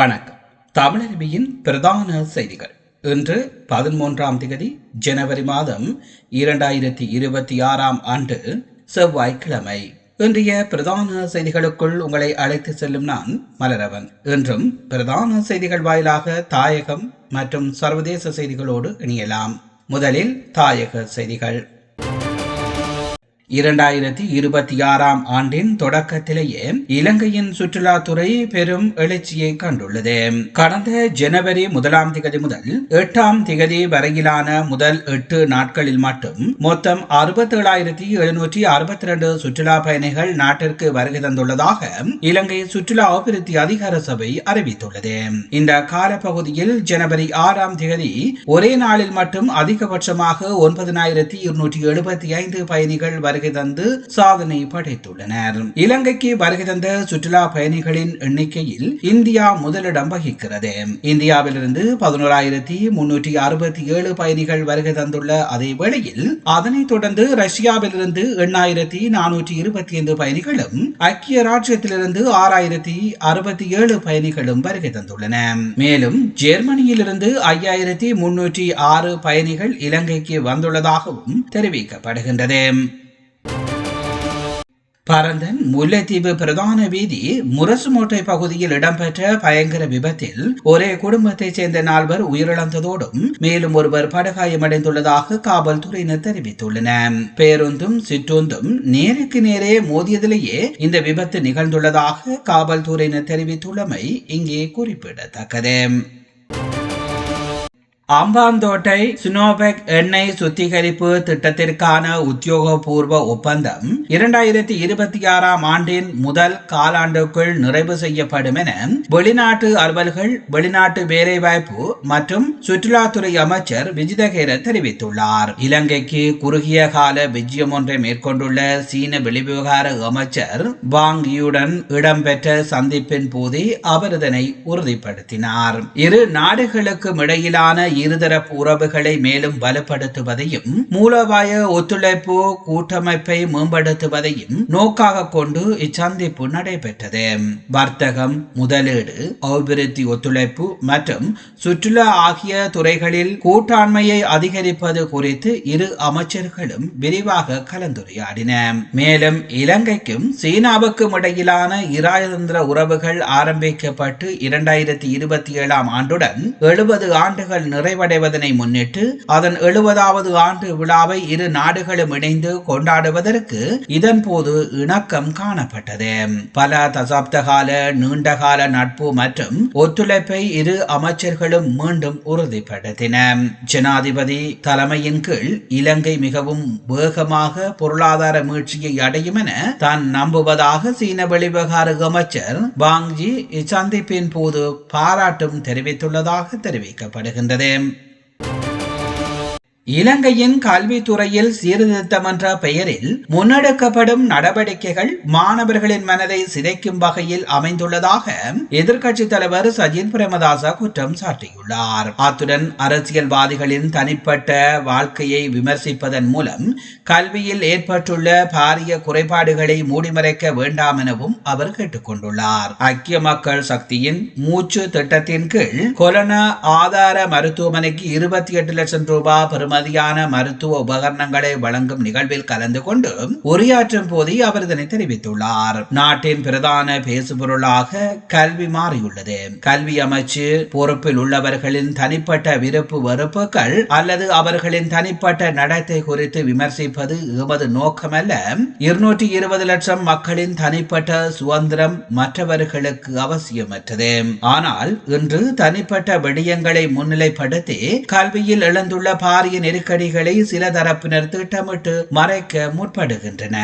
வணக்கம். தமிழருவியின் பிரதான செய்திகள். இன்று பதிமூன்றாம் திகதி ஜனவரி மாதம் இரண்டாயிரத்தி இருபத்தி ஆறாம் ஆண்டு செவ்வாய்க்கிழமை. இன்றைய பிரதான செய்திகளுக்குள் உங்களை அழைத்து செல்லும் நான் மலரவன். இன்றும் பிரதான செய்திகள் வாயிலாக தாயகம் மற்றும் சர்வதேச செய்திகளோடு இணையலாம். முதலில் தாயக செய்திகள். இரண்டாயிரத்தி இருபத்தி ஆறாம் ஆண்டின் தொடக்கத்திலேயே இலங்கையின் சுற்றுலாத்துறை பெரும் எழுச்சியை கண்டுள்ளது. கடந்த ஜனவரி முதலாம் திகதி முதல் எட்டாம் திகதி வரையிலான முதல் எட்டு நாட்களில் மட்டும் மொத்தம் அறுபத்தேழாயிரத்தி எழுநூற்றி அறுபத்தி இரண்டு சுற்றுலா பயணிகள் நாட்டிற்கு வருகை தந்துள்ளதாக இலங்கை சுற்றுலா அபிவிருத்தி அதிகார சபை அறிவித்துள்ளது. இந்த காலப்பகுதியில் ஜனவரி ஆறாம் திகதி ஒரே நாளில் மட்டும் அதிகபட்சமாக ஒன்பதனாயிரத்தி இருநூற்றி எழுபத்தி ஐந்து பயணிகள் வருகை தந்து சாதனை படைத்துள்ளனர். இலங்கைக்கு வருகை தந்த சுற்றுலா பயணிகளின் எண்ணிக்கையில் இந்தியா முதலிடம் வகிக்கிறது. இந்தியாவிலிருந்து பதினோராயிரத்தி முன்னூற்றி அறுபத்தி ஏழு பயணிகள் வருகை தந்துள்ள அதே வேளையில் அதனைத் தொடர்ந்து ரஷ்யாவிலிருந்து எண்ணாயிரத்தி நானூற்றி இருபத்தி ஐந்து பயணிகளும் ஐக்கிய ராஜ்யத்திலிருந்து ஆறாயிரத்தி அறுபத்தி ஏழு பயணிகளும் வருகை தந்துள்ளன மேலும் ஜெர்மனியிலிருந்து ஐயாயிரத்தி முன்னூற்றி ஆறு பயணிகள் இலங்கைக்கு வந்துள்ளதாகவும் தெரிவிக்கப்படுகின்றது. பரந்தன் முல்லைத்தீவு பிரதான வீதி முரசுமோட்டை பகுதியில் இடம்பெற்ற பயங்கர விபத்தில் ஒரே குடும்பத்தைச் சேர்ந்த நால்வர் உயிரிழந்ததோடும் மேலும் ஒருவர் படுகாயமடைந்துள்ளதாக காவல்துறையினர் தெரிவித்துள்ளனர். பேருந்தும் சிற்றுந்தும் நேருக்கு நேரே மோதியதிலேயே இந்த விபத்து நிகழ்ந்துள்ளதாக காவல்துறையினர் தெரிவித்துள்ளமை இங்கே குறிப்பிடத்தக்கது. அம்பாந்தோட்டை சுனோபெக் எண்ணெய் சுத்திகரிப்பு திட்டத்திற்கான உத்தியோகபூர்வ ஒப்பந்தம் இரண்டாயிரத்தி இருபத்தி ஆறாம் ஆண்டின் முதல் காலாண்டுக்குள் நிறைவு செய்யப்படும் என வெளிநாட்டு அலுவல்கள் வெளிநாட்டு வேலைவாய்ப்பு மற்றும் சுற்றுலாத்துறை அமைச்சர் விஜிதகேர தெரிவித்துள்ளார். இலங்கைக்கு குறுகிய கால விஜயம் ஒன்றை மேற்கொண்டுள்ள சீன வெளிவிவகார அமைச்சர் வாங் யூடன் இடம்பெற்ற சந்திப்பின் போதே அவர் இதனை உறுதிப்படுத்தினார். இரு நாடுகளுக்கும் இடையிலான இருதரப்பு உறவுகளை மேலும் பலப்படுத்துவதையும் மூலோபாய ஒத்துழைப்பு கூட்டமைப்பை மேம்படுத்துவதையும் நோக்காக கொண்டு இச்சந்திப்பு நடைபெற்றது. வர்த்தகம் முதலீடு அபிவிருத்தி ஒத்துழைப்பு மற்றும் சுற்றுலா ஆகிய துறைகளில் கூட்டாண்மையை அதிகரிப்பது குறித்து இரு அமைச்சர்களும் விரிவாக கலந்துரையாடின. மேலும் இலங்கைக்கும் சீனாவுக்கும் இடையிலான இராஜதந்திர உறவுகள் ஆரம்பிக்கப்பட்டு இரண்டாயிரத்தி இருபத்தி ஏழாம் ஆண்டுடன் எழுபது ஆண்டுகள் நிறை நிறைவடைவதனை முன்னிட்டு அதன் எழுபதாவது ஆண்டு விழாவை இரு நாடுகளும் இணைந்து கொண்டாடுவதற்கு இதன் போது இணக்கம் காணப்பட்டது. பல தசாப்த கால நீண்டகால நட்பு மற்றும் ஒத்துழைப்பை இரு அமைச்சர்களும் மீண்டும் உறுதிப்படுத்தின. ஜனாதிபதி தலைமையின் கீழ் இலங்கை மிகவும் வேகமாக பொருளாதார மீழ்ச்சியை அடையும் என தான் நம்புவதாக சீன வெளிவிவகார அமைச்சர் வாங்ஜி இச்சந்திப்பின் போது பாராட்டும் தெரிவித்துள்ளதாக தெரிவிக்கப்படுகின்றது. Eh, இலங்கையின் கல்வித்துறையில் சீர்திருத்தம் என்ற பெயரில் முன்னெடுக்கப்படும் நடவடிக்கைகள் மாணவர்களின் மனதை சிதைக்கும் வகையில் அமைந்துள்ளதாக எதிர்க்கட்சி தலைவர் சஜித் பிரேமதாச குற்றம் சாட்டியுள்ளார். அத்துடன் அரசியல்வாதிகளின் தனிப்பட்ட வாழ்க்கையை விமர்சிப்பதன் மூலம் கல்வியில் ஏற்பட்டுள்ள பாரிய குறைபாடுகளை மூடிமறைக்க வேண்டாம் எனவும் அவர் கேட்டுக்கொண்டுள்ளார். ஐக்கிய மக்கள் சக்தியின் மூச்சு திட்டத்தின் கீழ் கொரோனா ஆதார மருத்துவமனைக்கு இருபத்தி எட்டு லட்சம் ரூபாய் பெறுமதி பெறுமதியான மருத்துவ உபகரணங்களை வழங்கும் நிகழ்வில் கலந்து கொண்டு உரையாற்றும் போதே அவர் இதனை தெரிவித்துள்ளார். நாட்டின் பிரதான பேசுபொருளாக கல்வி மாறியுள்ளது. கல்வி அமைச்சு பொறுப்பில் உள்ளவர்களின் தனிப்பட்ட விருப்பு வெறுப்புகள் அல்லது அவர்களின் தனிப்பட்ட நடத்தை குறித்து விமர்சிப்பது எமது நோக்கமல்ல. இருநூற்றி இருபது லட்சம் மக்களின் தனிப்பட்ட சுதந்திரம் மற்றவர்களுக்கு அவசியமற்றது. ஆனால் இன்று தனிப்பட்ட விடயங்களை முன்னிலைப்படுத்தி கல்வியில் எழுந்துள்ள பாரிய நெருக்கடிகளை சில தரப்பினர் திட்டமிட்டு மறைக்க முற்படுகின்றன.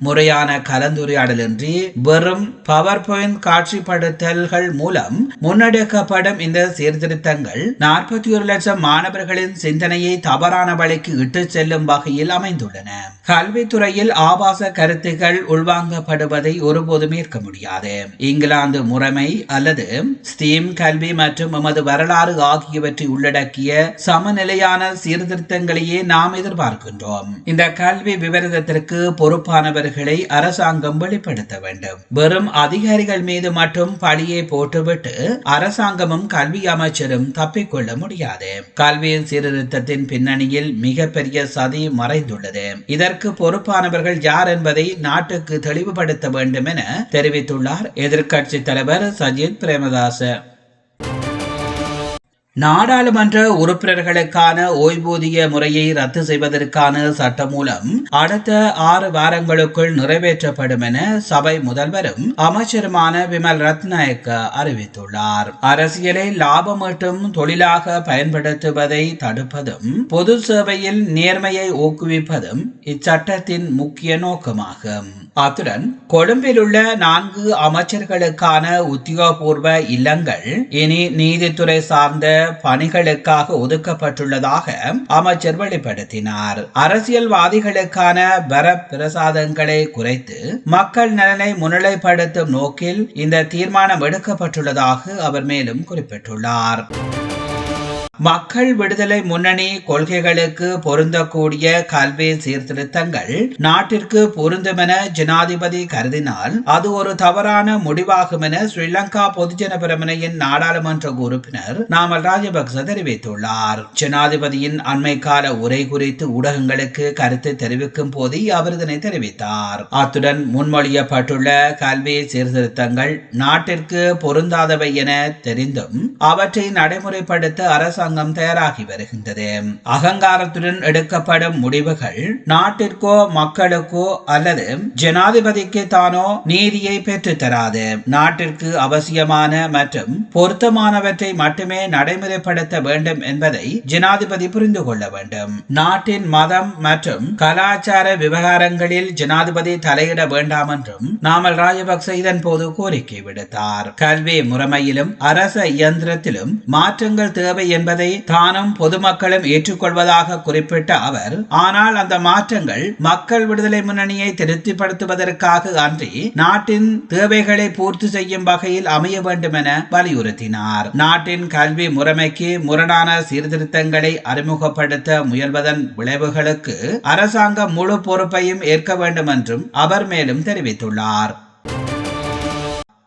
முறையான கலந்துரையாடலின்றி வெறும் பவர் பாயிண்ட் காட்சிப்படுத்தல்கள் மூலம் முன்னெடுக்கப்படும் இந்த சீர்திருத்தங்கள் நாற்பத்தி ஒரு லட்சம் மாணவர்களின் சிந்தனையை தவறான வழிக்கு இட்டு செல்லும் வகையில் அமைந்துள்ளன. கல்வித்துறையில் ஆபாச கருத்துக்கள் உள்வாங்கப்படுவதை ஒருபோதும் ஏற்க முடியாது. இங்கிலாந்து முறைமை அல்லது ஸ்டீம் கல்வி மற்றும் எமது வரலாறு ஆகியவற்றை உள்ளடக்கிய சமநிலையான சீர்திருத்த சீர்திருத்தங்களையே நாம் எதிர்பார்க்கின்றோம். இந்த கல்வி விவரத்திற்கு பொறுப்பானவர்களை அரசாங்கம் வெளிப்படுத்த வேண்டும். வெறும் அதிகாரிகள் மீது மட்டும் பழியை போட்டுவிட்டு அரசாங்கமும் கல்வி அமைச்சரும் தப்பிக்கொள்ள முடியாது. கல்வி சீர்திருத்தத்தின் பின்னணியில் மிகப்பெரிய சதி மறைந்துள்ளது. இதற்கு பொறுப்பானவர்கள் யார் என்பதை நாட்டுக்கு தெளிவுபடுத்த வேண்டும் என தெரிவித்துள்ளார் எதிர்க்கட்சி தலைவர் சஜித் பிரேமதாச. நாடாளுமன்ற உறுப்பினர்களுக்கான ஓய்வூதிய முறையை ரத்து செய்வதற்கான சட்டமூலம் அடுத்த ஆறு வாரங்களுக்குள் நிறைவேற்றப்படும் என சபை முதல்வரும் அமைச்சருமான விமல் ரத்நாயக்க அறிவித்துள்ளார். அரசியலை லாபம் ஈட்டும் தொழிலாக பயன்படுத்துவதை தடுப்பதும் பொது சேவையில் நேர்மையை ஊக்குவிப்பதும் இச்சட்டத்தின் முக்கிய நோக்கமாகும். அத்துடன் கொழும்பிலுள்ள நான்கு அமைச்சர்களுக்கான உத்தியோகபூர்வ இல்லங்கள் இனி நீதித்துறை சார்ந்த பணிகளுக்காக ஒதுக்கப்பட்டுள்ளதாக அமைச்சர் வெளிப்படுத்தினார். அரசியல்வாதிகளுக்கான வர பிரசாதங்களை குறைத்து மக்கள் நலனை முன்னிலைப்படுத்தும் நோக்கில் இந்த தீர்மானம் எடுக்கப்பட்டுள்ளதாக அவர் மேலும் குறிப்பிட்டுள்ளார். மக்கள் விடுதலை முன்னணி கொள்கைகளுக்கு பொருந்தக்கூடிய கல்வி சீர்திருத்தங்கள் நாட்டிற்கு பொருந்துமென ஜனாதிபதி கருதினால் அது ஒரு தவறான முடிவாகும் என ஸ்ரீலங்கா பொதுஜன பிரமணையின் நாடாளுமன்ற உறுப்பினர் நாமல் ராஜபக்ச தெரிவித்துள்ளார். ஜனாதிபதியின் அண்மை கால உரை குறித்து ஊடகங்களுக்கு கருத்து தெரிவிக்கும் போது அவர் இதனை தெரிவித்தார். அத்துடன் முன்மொழியப்பட்டுள்ள கல்வி சீர்திருத்தங்கள் நாட்டிற்கு பொருந்தாதவை என தெரிந்தும் அவற்றை நடைமுறைப்படுத்த அரசாங்கம் அரசாங்கம் தயாராகி வருகின்றது. அகங்காரத்துடன் எடுக்கப்படும் முடிவுகள் நாட்டிற்கோ மக்களுக்கோ அல்லது ஜனாதிபதிக்கு தானோ நீதியை பெற்று தராது. நாட்டிற்கு அவசியமான மற்றும் பொருத்தமானவற்றை மட்டுமே நடைமுறைப்படுத்த வேண்டும் என்பதை ஜனாதிபதி புரிந்து கொள்ள வேண்டும். நாட்டின் மதம் மற்றும் கலாச்சார விவகாரங்களில் ஜனாதிபதி தலையிட வேண்டாம் என்றும் நாமல் ராஜபக்ச இதன் போது கோரிக்கை விடுத்தார். கல்வி முறைமையிலும் அரச இயந்திரத்திலும் மாற்றங்கள் தேவை என்பதை என்பதை தானும் பொதுமக்களும் ஏற்றுக்கொள்வதாக குறிப்பிட்ட அவர் ஆனால் அந்த மாற்றங்கள் மக்கள் விடுதலை முன்னணியை திருப்திப்படுத்துவதற்காக அன்றி நாட்டின் தேவைகளை பூர்த்தி செய்யும் வகையில் அமைய வேண்டும் என வலியுறுத்தினார். நாட்டின் கல்வி முறைமைக்கு முரணான சீர்திருத்தங்களை அறிமுகப்படுத்த முயல்வதன் விளைவுகளுக்கு அரசாங்கம் முழு பொறுப்பையும் ஏற்க வேண்டும் என்றும் அவர் மேலும் தெரிவித்துள்ளார்.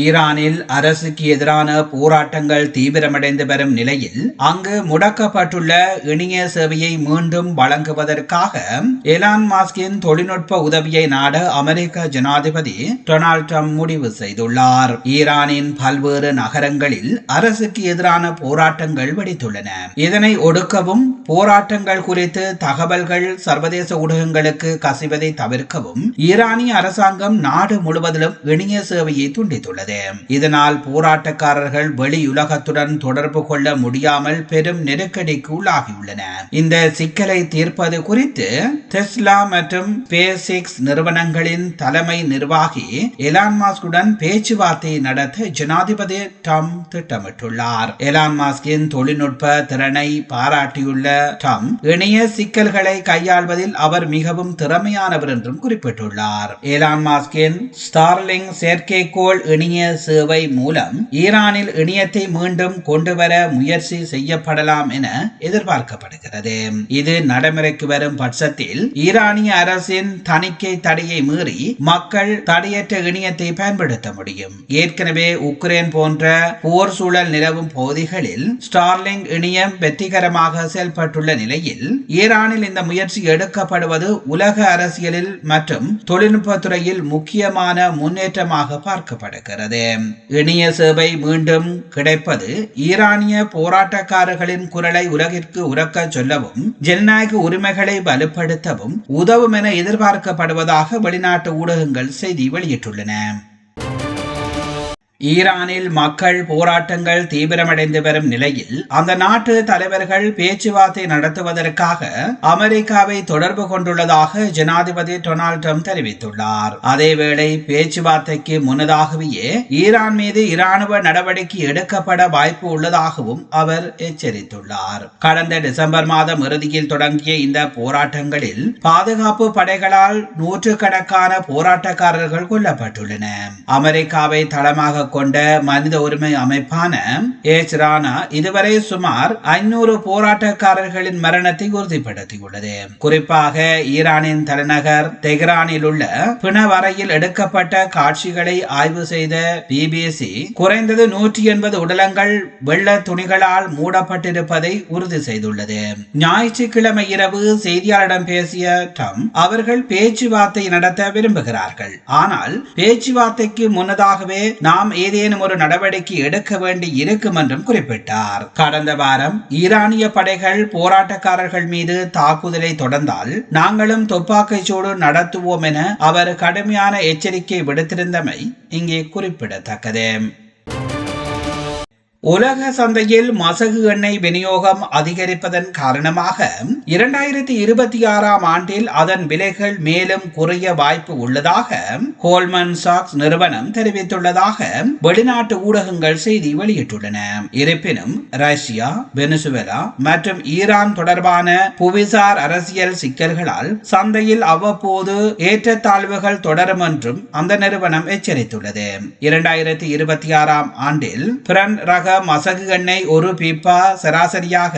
ஈரானில் அரசுக்கு எதிரான போராட்டங்கள் தீவிரமடைந்து வரும் நிலையில் அங்கு முடக்கப்பட்டுள்ள இணைய சேவையை மீண்டும் வழங்குவதற்காக எலான் மாஸ்கின் தொழில்நுட்ப உதவியை நாட அமெரிக்க ஜனாதிபதி டொனால்ட் ட்ரம்ப் முடிவு செய்துள்ளார். ஈரானின் பல்வேறு நகரங்களில் அரசுக்கு எதிரான போராட்டங்கள் வெடித்துள்ளன. இதனை ஒடுக்கவும் போராட்டங்கள் குறித்து தகவல்கள் சர்வதேச ஊடகங்களுக்கு கசிவதை தவிர்க்கவும் ஈரானிய அரசாங்கம் நாடு முழுவதிலும் இணைய சேவையை துண்டித்துள்ளது. உள்ளது இதனால் போராட்டக்காரர்கள் வெளியுலகத்துடன் தொடர்பு கொள்ள முடியாமல் பெரும் நெருக்கடிக்கு உள்ளாகியுள்ளன. இந்த சிக்கலை தீர்ப்பது குறித்து டெஸ்லா மற்றும் பேசிக்ஸ் நிறுவனங்களின் தலைமை நிர்வாகி எலான் மாஸ்குடன் பேச்சுவார்த்தை நடத்த ஜனாதிபதி டம் திட்டமிட்டுள்ளார். எலான் மாஸ்கின் தொழில்நுட்ப திறனை பாராட்டியுள்ள டம் இணைய சிக்கல்களை கையாள்வதில் அவர் மிகவும் திறமையானவர் என்றும் குறிப்பிட்டுள்ளார். எலான் மாஸ்கின் ஸ்டார்லிங் செயற்கைக்கோள் இணைய இணைய சேவை மூலம் ஈரானில் இணையத்தை மீண்டும் கொண்டுவர முயற்சி செய்யப்படலாம் என எதிர்பார்க்கப்படுகிறது. இது நடைமுறைக்கு வரும் பட்சத்தில் ஈரானிய அரசின் தணிக்கை தடையை மீறி மக்கள் தடையற்ற இணையத்தை பயன்படுத்த முடியும். ஏற்கனவே உக்ரைன் போன்ற போர் சூழல் நிலவும் பகுதிகளில் ஸ்டார்லிங் இணையம் வெற்றிகரமாக செயல்பட்டுள்ள நிலையில் ஈரானில் இந்த முயற்சி எடுக்கப்படுவது உலக அரசியலில் மற்றும் தொழில்நுட்பத்துறையில் முக்கியமான முன்னேற்றமாக பார்க்கப்படுகிறது. வருகிறது இனிய சேவை மீண்டும் கிடைப்பது ஈரானிய போராட்டக்காரர்களின் குரலை உலகிற்கு உறக்க சொல்லவும் ஜனநாயக உரிமைகளை வலுப்படுத்தவும் உதவும் என எதிர்பார்க்கப்படுவதாக வெளிநாட்டு ஊடகங்கள் செய்தி வெளியிட்டுள்ளன. ஈரானில் மக்கள் போராட்டங்கள் தீவிரமடைந்து வரும் நிலையில் அந்த நாட்டு தலைவர்கள் பேச்சுவார்த்தை நடத்துவதற்காக அமெரிக்காவை தொடர்பு கொண்டுள்ளதாக ஜனாதிபதி டொனால்ட் ட்ரம்ப் தெரிவித்துள்ளார். அதேவேளை பேச்சுவார்த்தைக்கு முன்னதாகவே ஈரான் மீது இராணுவ நடவடிக்கை எடுக்கப்பட வாய்ப்பு உள்ளதாகவும் அவர் எச்சரித்துள்ளார். கடந்த டிசம்பர் மாதம் இறுதியில் தொடங்கிய இந்த போராட்டங்களில் பாதுகாப்பு படைகளால் நூற்றுக்கணக்கான போராட்டக்காரர்கள் கொல்லப்பட்டுள்ளன அமெரிக்காவை தளமாக கொண்ட மனித உரிமை அமைப்பான ஏச் ராணா இதுவரை சுமார் ஐநூறு போராட்டக்காரர்களின் மரணத்தை உறுதிப்படுத்தியுள்ளது. குறிப்பாக ஈரானின் தலைநகர் தெஹ்ரானில் உள்ள பிணவரையில் எடுக்கப்பட்ட காட்சிகளை ஆய்வு செய்த பிபிசி குறைந்தது நூற்றி எண்பது உடலங்கள் வெள்ள துணிகளால் மூடப்பட்டிருப்பதை உறுதி செய்துள்ளது. ஞாயிற்றுக்கிழமை இரவு செய்தியாளரிடம் பேசிய ட்ரம்ப் அவர்கள் பேச்சுவார்த்தை நடத்த விரும்புகிறார்கள். ஆனால் பேச்சுவார்த்தைக்கு முன்னதாகவே நாம் ஏதேனும் ஒரு நடவடிக்கை எடுக்க வேண்டி இருக்கும் என்றும் குறிப்பிட்டார். கடந்த வாரம் ஈரானிய படைகள் போராட்டக்காரர்கள் மீது தாக்குதலை தொடர்ந்தால் நாங்களும் துப்பாக்கிச் சூடு நடத்துவோம் என அவர் கடுமையான எச்சரிக்கை விடுத்திருந்தமை இங்கே குறிப்பிடத்தக்கது. உலக சந்தையில் மசகு எண்ணெய் விநியோகம் அதிகரிப்பதன் காரணமாக இரண்டாயிரத்தி இருபத்தி ஆறாம் ஆண்டில் அதன் விலைகள் மேலும் குறைய வாய்ப்பு உள்ளதாக கோல்மன் சாக்ஸ் நிறுவனம் தெரிவித்துள்ளதாக வெளிநாட்டு ஊடகங்கள் செய்தி வெளியிட்டுள்ளன. இருப்பினும் ரஷ்யா வெனிசுவேலா மற்றும் ஈரான் தொடர்பான புவிசார் அரசியல் சிக்கல்களால் சந்தையில் அவ்வப்போது ஏற்றத்தாழ்வுகள் தொடரும் என்றும் அந்த நிறுவனம் எச்சரித்துள்ளது. இரண்டாயிரத்தி இருபத்தி ஆறாம் ஆண்டில் பிறன் ரக மசகு எண்ணெய் ஒரு பீப்பா சராசரியாக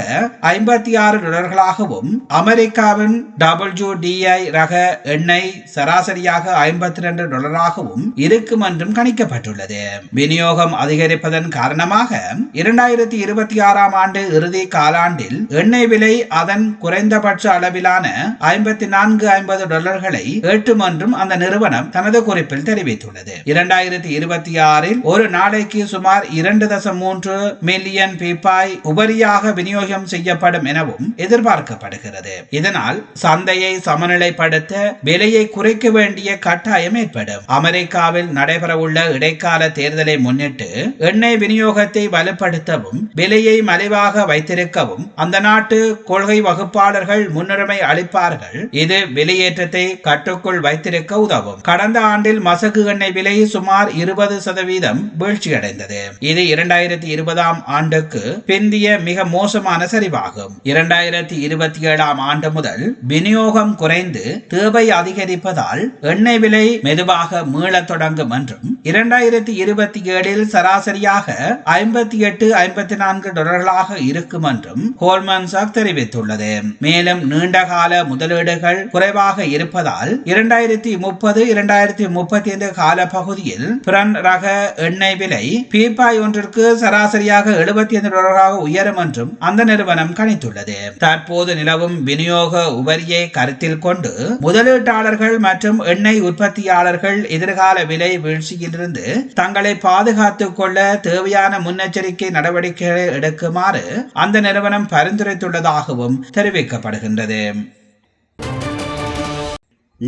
ஐம்பத்தி ஆறு டாலர்களாகவும் அமெரிக்காவின் டபிள்யூ டிஐ ரக எண்ணெய் சராசரியாக ஐம்பத்தி ரெண்டு டாலராகவும் இருக்கும் என்றும் கணிக்கப்பட்டுள்ளது. விநியோகம் அதிகரிப்பதன் காரணமாக இரண்டாயிரத்தி இருபத்தி ஆறாம் ஆண்டு இறுதி காலாண்டில் எண்ணெய் விலை அதன் குறைந்தபட்ச அளவிலான ஐம்பத்தி நான்கு ஐம்பது டாலர்களை எட்டும் என்றும் அந்த நிறுவனம் தனது குறிப்பில் தெரிவித்துள்ளது. இரண்டாயிரத்தி இருபத்தி ஆறில் ஒரு நாளைக்கு சுமார் இரண்டு தசம் மூன்று மில்லியன் பீப்பாய் உபரியாக விநியோகம் செய்யப்படும் எனவும் எதிர்பார்க்கப்படுகிறது. இதனால் சந்தையை சமநிலைப்படுத்த விலையை குறைக்க வேண்டிய கட்டாயம் ஏற்படும். அமெரிக்காவில் நடைபெறவுள்ள இடைக்கால தேர்தலை முன்னிட்டு எண்ணெய் விநியோகத்தை வலுப்படுத்தவும் விலையை மலிவாக வைத்திருக்கவும் அந்த நாட்டு கொள்கை வகுப்பாளர்கள் முன்னுரிமை அளிப்பார்கள். இது விலையேற்றத்தை கட்டுக்குள் வைத்திருக்க உதவும். கடந்த ஆண்டில் மசகு எண்ணெய் விலை சுமார் இருபது சதவீதம் வீழ்ச்சியடைந்தது. இது இரண்டாயிரத்தி இருபதாம் ஆண்டுக்கு பிந்திய மிக மோசமான சரிவாகும். இரண்டாயிரத்தி இருபத்தி ஏழாம் ஆண்டு முதல் விநியோகம் குறைந்து தேவை அதிகரிப்பதால் எண்ணெய் விலை மெதுவாக மீளத் தொடங்கும் என்றும் இரண்டாயிரத்தி இருபத்தி ஏழில் சராசரியாக ஐம்பத்தி எட்டு ஐம்பத்தி நான்கு டாலர்களாக இருக்கும் என்றும் கோல்மன் சாக் தெரிவித்துள்ளது. மேலும் நீண்டகால முதலீடுகள் குறைவாக இருப்பதால் இரண்டாயிரத்தி முப்பது இரண்டாயிரத்தி முப்பத்தி ஐந்து கால பகுதியில் பிறன் ரக எண்ணெய் விலை பீப்பாய் ஒன்றிற்கு சராசரியாக எழுபத்தி ஐந்து டாலராக உயரும் என்றும் அந்த நிறுவனம் கணித்துள்ளது. தற்போது நிலவும் விநியோக உபரியை கருத்தில் கொண்டு முதலீட்டாளர்கள் மற்றும் எண்ணெய் உற்பத்தியாளர்கள் எதிர்கால விலை வீழ்ச்சியிலிருந்து தங்களை பாதுகாத்துக் கொள்ள தேவையான முன்னெச்சரிக்கை நடவடிக்கைகளை எடுக்குமாறு அந்த நிறுவனம் பரிந்துரைத்துள்ளதாகவும் தெரிவிக்கப்படுகின்றது.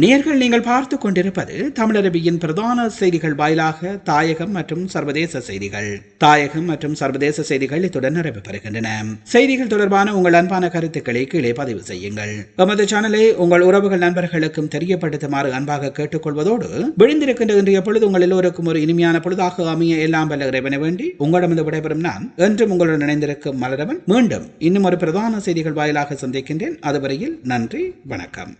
நேர்கள் நீங்கள் பார்த்து கொண்டிருப்பது தமிழரபியின் பிரதான செய்திகள் வாயிலாக தாயகம் மற்றும் சர்வதேச செய்திகள். தாயகம் மற்றும் சர்வதேச செய்திகள் இத்துடன் நிறைவு பெறுகின்றன. செய்திகள் தொடர்பான உங்கள் அன்பான கருத்துக்களை கீழே பதிவு செய்யுங்கள். எமது சேனலை உங்கள் உறவுகள் நண்பர்களுக்கும் தெரியப்படுத்துமாறு அன்பாக கேட்டுக்கொள்வதோடு விழுந்திருக்கின்ற இன்றைய பொழுது உங்கள் எல்லோருக்கும் ஒரு இனிமையான பொழுதாக அமைய எல்லாம் வல்ல இறைவனை வேண்டி உங்களிடமிருந்து விடைபெறும் நான் என்றும் உங்களுடன் இணைந்திருக்கும் மலரவன். மீண்டும் இன்னும் ஒரு பிரதான செய்திகள் வாயிலாக சந்திக்கின்றேன். அதுவரையில் நன்றி வணக்கம்.